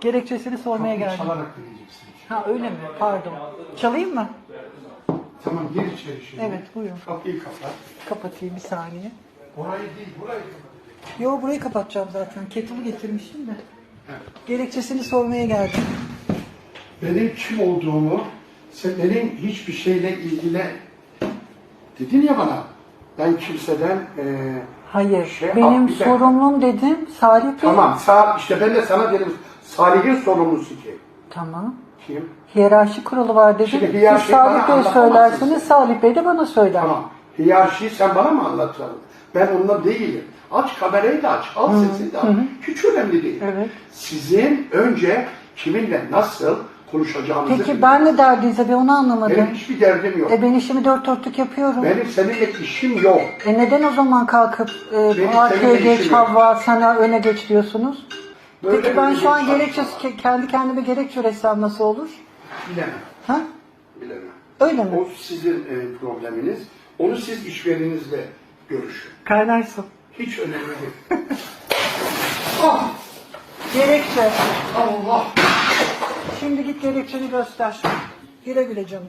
Gerekçesini sormaya Kapıyı geldim. Çalarak gideceksin. Ha öyle mi? Pardon. Çalayım mı? Tamam gir içeri şimdi. Evet, buyurun. Kapıyı kapat. Kapatayım bir saniye. Orayı değil burayı kapat. Yo burayı kapatacağım zaten. Kettle'ı getirmişim de. Gerekçesini sormaya geldim. Benim kim olduğumu, sen benim hiçbir şeyle ilgili dedin ya bana. Ben kimseden e, Hayır. Şey, benim ah, bir dakika. sorumlum dedim. Salih Bey. tamam sağ işte ben de sana dedim Salih'in sorumlusu kim? Tamam. Kim? Hiyerarşi kurulu var dedim. Şimdi Siz hiyerarşiyi bana Salih Bey anlatamazsın söylersiniz. Salih Bey de bana söyler. Tamam. Hiyerarşiyi sen bana mı anlatacaksın? Ben onunla değilim. Aç kamerayı da aç, al sesini de al. Hiç önemli değil. Evet. Sizin önce kiminle nasıl konuşacağınızı Peki ben ne derdinize bir onu anlamadım. Benim hiçbir derdim yok. E ben işimi dört dörtlük yapıyorum. Benim seninle işim yok. E neden o zaman kalkıp e, Benim arkaya seninle geç işim yok. Havva sana öne geç diyorsunuz? Böyle Peki ben bir şu an saçma. gerekçe kendi kendime gerekçe üretsem nasıl olur? Bilemem. Ha? Bilemem. Öyle mi? O sizin e, probleminiz. Onu siz işvereninizle görüşün. Kaynar su. Hiç önemli değil. ah! Gerekçe. Allah! Şimdi git gerekçeni göster. Güle güle canım.